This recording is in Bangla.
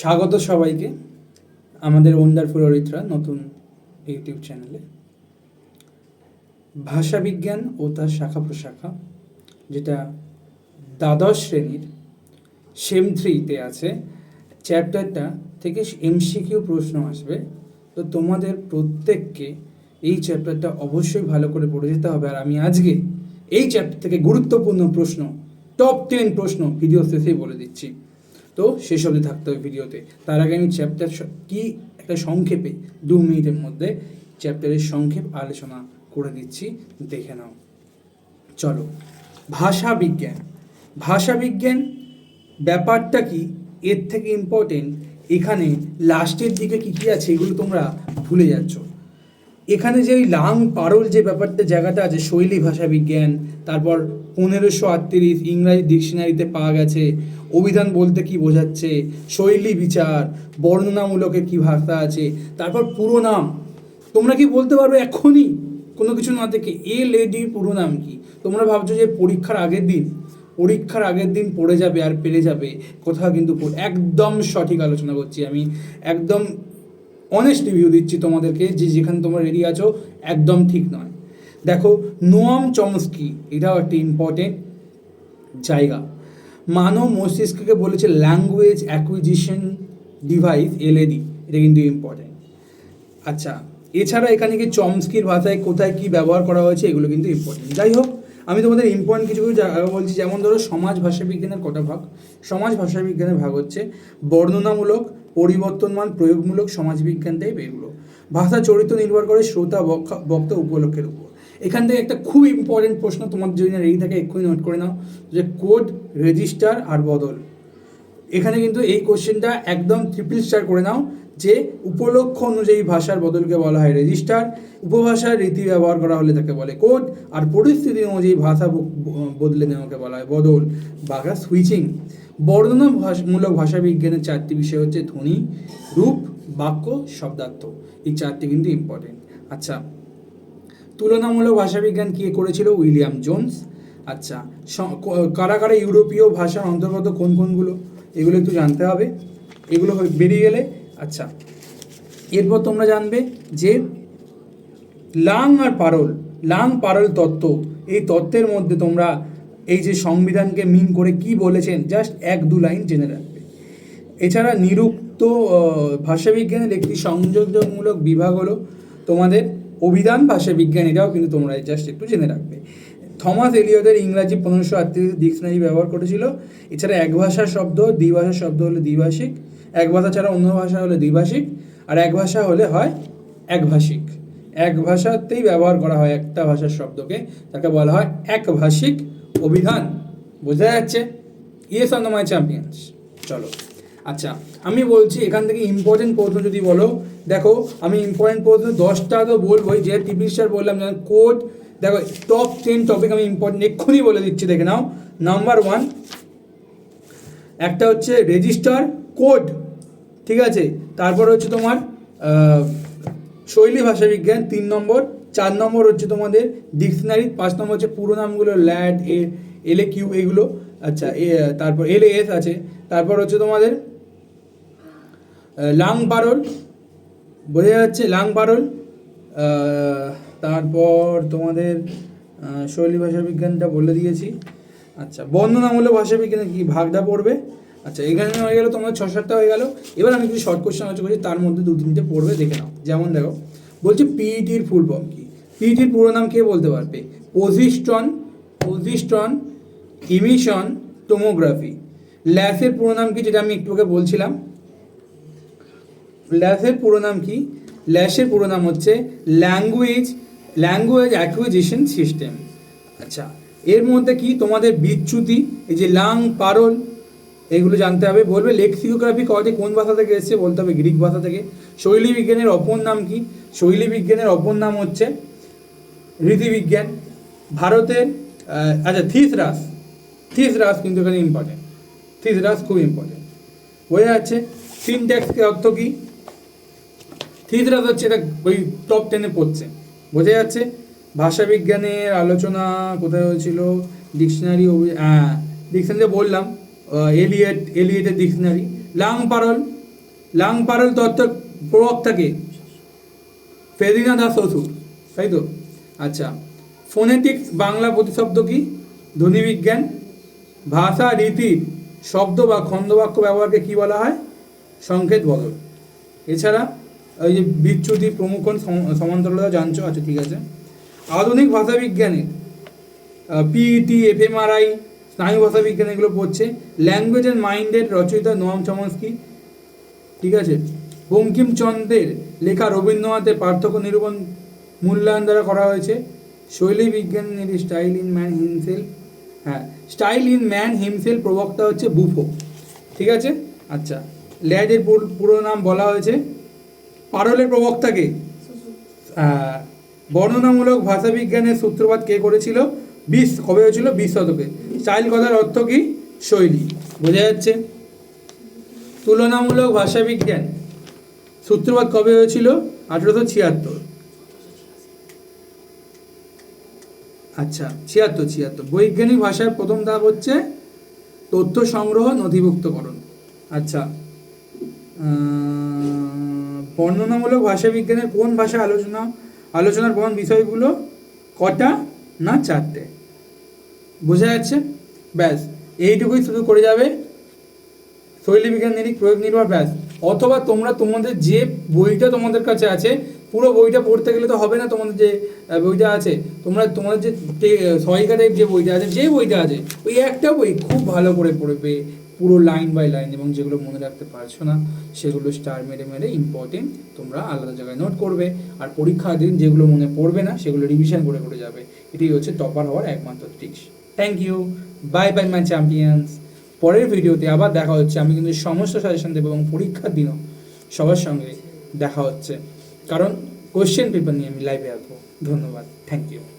স্বাগত সবাইকে আমাদের ওন্ডারফুল অরিত্রা নতুন ইউটিউব চ্যানেলে ভাষাবিজ্ঞান ও তার শাখা প্রশাখা, যেটা দ্বাদশ শ্রেণির সেম থ্রিতে আছে চ্যাপ্টারটা থেকে এমসিকিউ প্রশ্ন আসবে। তো তোমাদের প্রত্যেককে এই চ্যাপ্টারটা অবশ্যই ভালো করে পড়ে যেতে হবে। আর আমি আজকে এই চ্যাপ্টার থেকে গুরুত্বপূর্ণ প্রশ্ন টপ টেন প্রশ্ন ভিডিও শেষেই বলে দিচ্ছি। তো শেষ অবধি থাকতে হবে ভিডিওতে। তার আগে আমি চ্যাপ্টার কি একটা সংক্ষেপে, দু মিনিটের মধ্যে চ্যাপ্টারের সংক্ষেপ আলোচনা করে দিচ্ছি, দেখে নাও। চলো, ভাষা বিজ্ঞান। ভাষা বিজ্ঞান ব্যাপারটা কি? এর থেকে ইম্পর্টেন্ট এখানে লাস্টের দিকে কি কী আছে এগুলো তোমরা ভুলে যাচ্ছ। এখানে যে ওই লাং পারল যে ব্যাপারটা, জায়গাটা আছে, শৈলী ভাষা বিজ্ঞান, তারপর পনেরোশো আটত্রিশ ইংরাজি ডিকশনারিতে পাওয়া গেছে অভিধান বলতে কি বোঝাচ্ছে? শৈলী বিচার, বর্ণনামূলকের কি ভাষা আছে? তারপর পুরো নাম। তোমরা কি বলতে পারবে এখনই? কোনো কিছু না থেকে এ লেডির পুরো নাম কি? তোমরা ভাবছ যে পরীক্ষার আগের দিন? পরীক্ষার আগের দিন পড়ে যাবে আর পেরে যাবে। কোথাও কিন্তু একদম সঠিক আলোচনা করছি আমি। একদম অনেস্ট রিভিউ দিচ্ছি তোমাদেরকে যে যেখানে তোমরা রেডি আছো, একদম ঠিক নয়। দেখো, নোয়াম চমস্কি, এটাও একটা ইম্পর্টেন্ট জায়গা। মানব মস্তিষ্ককে বলেছে ল্যাঙ্গুয়েজ অ্যাকুইজিশন ডিভাইস এলএডি এটা কিন্তু ইম্পর্টেন্ট আচ্ছা এছাড়া এখানে কি চমস্কির ভাষায় কোথায় কি ব্যবহার করা হয়েছে, এগুলো কিন্তু ইম্পর্টেন্ট যাই হোক, আমি তোমাদের ইম্পর্টেন্ট কিছু কিছু বলছি, যেমন ধরো সমাজ ভাষা বিজ্ঞানের কটা ভাগ? সমাজ ভাষা বিজ্ঞানের ভাগ হচ্ছে বর্ণনামূলক, পরিবর্তনমান, প্রয়োগমূলক সমাজবিজ্ঞান টাইপ এগুলো। ভাষা চরিত্র নির্ভর করে শ্রোতা বক্তা উপলক্ষের উপর। এখান থেকে একটা খুব ইম্পর্টেন্ট প্রশ্ন তোমার যদি রেডি থাকে, এক্ষুনি নোট করে নাও যে কোড রেজিস্টার আর বদল। এখানে কিন্তু এই কোশ্চেনটা একদম ট্রিপল স্টার করে নাও যে উপলক্ষ অনুযায়ী ভাষার বদলকে বলা হয় রেজিস্টার উপভাষার রীতি ব্যবহার করা হলে তাকে বলে কোড আর পরিস্থিতি অনুযায়ী ভাষা বদলে নেওয়াকে বলা হয় বদল বা সুইচিং বর্ণনা ভাষ- মূলক ভাষা বিজ্ঞানের চারটি বিষয় হচ্ছে ধ্বনি, রূপ, বাক্য, শব্দার্থ। এই চারটি কিন্তু ইম্পর্টেন্ট আচ্ছা তুলনামূলক ভাষাবিজ্ঞান কে করেছিল? William Jones. আচ্ছা কারা কারা ইউরোপীয় ভাষার অন্তর্গত কোন কোনগুলো? এগুলো একটু জানতে হবে। এগুলো বেরিয়ে গেলে আচ্ছা। এরপর তোমরা জানবে যে লাং আর পারল, লাং পারল তত্ত্ব, এই তত্ত্বের মধ্যে তোমরা এই যে সংবিধানকে মিন করে কি বলেছেন, জাস্ট এক দু লাইন জেনে রাখবে। এছাড়া নিরুক্ত ভাষাবিজ্ঞানের একটি সংযোগমূলক বিভাগ হলো তোমাদের অভিধান ভাষাবিজ্ঞান বিজ্ঞানীরাও কিন্তু তোমরা জাস্ট একটু জেনে রাখবে। থমাস এলিয়টের ইংরাজি পনেরোশো আটত্রিশ ডিকশনারি ব্যবহার করেছিল। এছাড়া এক ভাষার শব্দ দ্বিভাষার শব্দ হলে দ্বিভাষিক, এক ভাষা ছাড়া অন্য ভাষা হলে দ্বিভাষিক, আর এক ভাষা হলে হয় একভাষিক। এক ভাষাতেই ব্যবহার করা হয় একটা ভাষার শব্দকে, তাকে বলা হয় একভাষিক অভিধান। বোঝা যাচ্ছে? ইয়েস অন মাই চ্যাম্পিয়ন্স চলো। আচ্ছা আমি বলছি এখান থেকে ইম্পর্টেন্ট প্রশ্ন যদি বলো, দেখো, আমি ইম্পর্টেন্ট প্রশ্ন দশটা তো বলবোই, যে টিভি স্টার বললাম কোড দেখো টপ টেন টপিক আমি ইম্পর্টেন্ট এক্ষুনি বলে দিচ্ছি, দেখে নাও। নাম্বার ওয়ান একটা হচ্ছে রেজিস্টার কোড ঠিক আছে? তারপর হচ্ছে তোমার শৈলী ভাষা বিজ্ঞান, তিন নম্বর। চার নম্বর হচ্ছে তোমাদের ডিকশনারি পাঁচ নম্বর হচ্ছে পুরো নামগুলো ল্যাড এ, এল, এ, কিউ, এগুলো আচ্ছা এ, তারপর, এল এস আছে। তারপর হচ্ছে তোমাদের লাং পারল বোঝা যাচ্ছে লাং পারল তারপর তোমাদের শৈলী ভাষা বিজ্ঞানটা বলে দিয়েছি। আচ্ছা বর্ণনামূলক ভাষা বিজ্ঞানে কি ভাগটা পড়বে? আচ্ছা এখানে হয়ে গেলো তোমার ছ সাতটা হয়ে গেল। এবার আমি কিছু শর্ট কোশ্চেন আলোচনা করছি, তার মধ্যে দু তিনটে পড়বে, দেখে নাও। যেমন দেখো, বলছে পিইটির ফুল ফর্ম কি? পিইটির পুরো নাম কে বলতে পারবে? পজিস্টন পজিস্টন ইমিশন টোমোগ্রাফি ল্যাসের পুরো নাম কি, যেটা আমি একটু আগে বলছিলাম? ল্যাসের পুরো নাম কি? ল্যাসের পুরো নাম হচ্ছে ল্যাঙ্গুয়েজ ল্যাঙ্গুয়েজ অ্যাকুইজিশন সিস্টেম। আচ্ছা এর মধ্যে কি তোমাদের বিচ্যুতি? এই যে লাং, পারল, এগুলো জানতে হবে। বলবে লেক্সিওগ্রাফি কয়টি? কোন ভাষা থেকে এসেছে? বলতে হবে গ্রিক ভাষা থেকে। শৈলী বিজ্ঞানের অপর নাম কি? শৈলী বিজ্ঞানের অপর নাম হচ্ছে রীতিবিজ্ঞান ভারতের আচ্ছা থিসরাস। থিসরাস কিন্তু এখানে ইম্পর্টেন্ট থিসরাস খুব ইম্পর্টেন্ট বোঝা যাচ্ছে সিনট্যাক্সকে অর্থ কি? থিসরাস হচ্ছে এটা ওই টপ টেনে পড়ছে। বোঝা যাচ্ছে ভাষাবিজ্ঞানের আলোচনা কোথায় হয়েছিল ডিকশনারি হ্যাঁ ডিকশনারি বললাম এলিয়েট এলিয়েটের ডিকশনারি লাং পারল লাং পারল তত্ত্ব প্রবক্তাকে ফেরিনা দাস অসুর তাই তো? আচ্ছা ফোনেটিক্স বাংলা প্রতিশব্দ কি? ধ্বনিবিজ্ঞান ভাষা, রীতি, শব্দ বা খণ্ডবাক্য ব্যবহারকে কি বলা হয়? সংকেত বদল। এছাড়া ওই যে বিচ্যুতি প্রমুখ সমান্তরতা জানছো আচ্ছা ঠিক আছে? আধুনিক ভাষাবিজ্ঞানে পিইটি এফএমআরআই স্নায়ু ভাষাবিজ্ঞান এগুলো পড়ছে। ল্যাঙ্গুয়েজ অ্যান্ড মাইন্ডের রচয়িতা নোয়াম চমস্কি ঠিক আছে? বঙ্কিমচন্দ্রের লেখা রবীন্দ্রনাথের পার্থক্য নিরূপণ মূল্যায়ন দ্বারা করা হয়েছে। শৈলী বিজ্ঞানের স্টাইল ইন ম্যান হিমসেলফ হ্যাঁ স্টাইল ইন ম্যান হিমসেল প্রবক্তা হচ্ছে বুফো, ঠিক আছে? আচ্ছা ল্যাডের পুর- পুরো নাম বলা হয়েছে। পারলের প্রবক্তাকে বর্ণনামূলক ভাষাবিজ্ঞানের সূত্রপাত কে করেছিল? বিশ, কবে হয়েছিল? বিশ শতকে। স্টাইল কথার অর্থ কি? শৈলী। বোঝা যাচ্ছে? তুলনামূলক ভাষাবিজ্ঞান। সূত্রপাত কবে হয়েছিল? আঠেরোশো ছিয়াত্তর। আচ্ছা ছিয়াত্তর ছিয়াত্তর। বৈজ্ঞানিক ভাষার প্রথম ধাপ হচ্ছে তথ্য সংগ্রহ নথিভুক্তকরণ। আচ্ছা বর্ণনামূলক ভাষা বিজ্ঞানের কোন ভাষা আলোচনা, আলোচনার প্রধান বিষয়গুলো কটা না চারটে? বোঝা যাচ্ছে? ব্যাস, এইটুকুই শুধু করে যাবে শৈলী বিজ্ঞান নিরিখ প্রয়োগ নির্ভর, ব্যাস। অথবা তোমরা তোমাদের যে বইটা তোমাদের কাছে আছে পুরো বইটা পড়তে গেলে তো হবে না তোমাদের যে বইটা আছে। তোমরা, তোমাদের যে সহায়িকা টাইপ যে বইটা আছে, যে বইটা আছে, ওই একটা বই খুব ভালো করে পড়বে, পুরো লাইন বাই লাইন, এবং যেগুলো মনে রাখতে পারছ না, সেগুলো স্টার মেরে মেরে ইম্পর্টেন্ট তোমরা আলাদা জায়গায় নোট করবে। আর পরীক্ষার দিন যেগুলো মনে পড়বে না, সেগুলো রিভিশন করে করে যাবে। এটাই হচ্ছে টপার হওয়ার একমাত্র tricks thank you bye bye my champions পরের ভিডিওতে আবার দেখা হচ্ছে। আমি কিন্তু সমস্ত সাজেশন দেবো এবং পরীক্ষার দিনও সবার সঙ্গে দেখা হচ্ছে। কারণ কোশ্চেন পেপার নিয়ে আমি লাইভে আসব। ধন্যবাদ। Thank you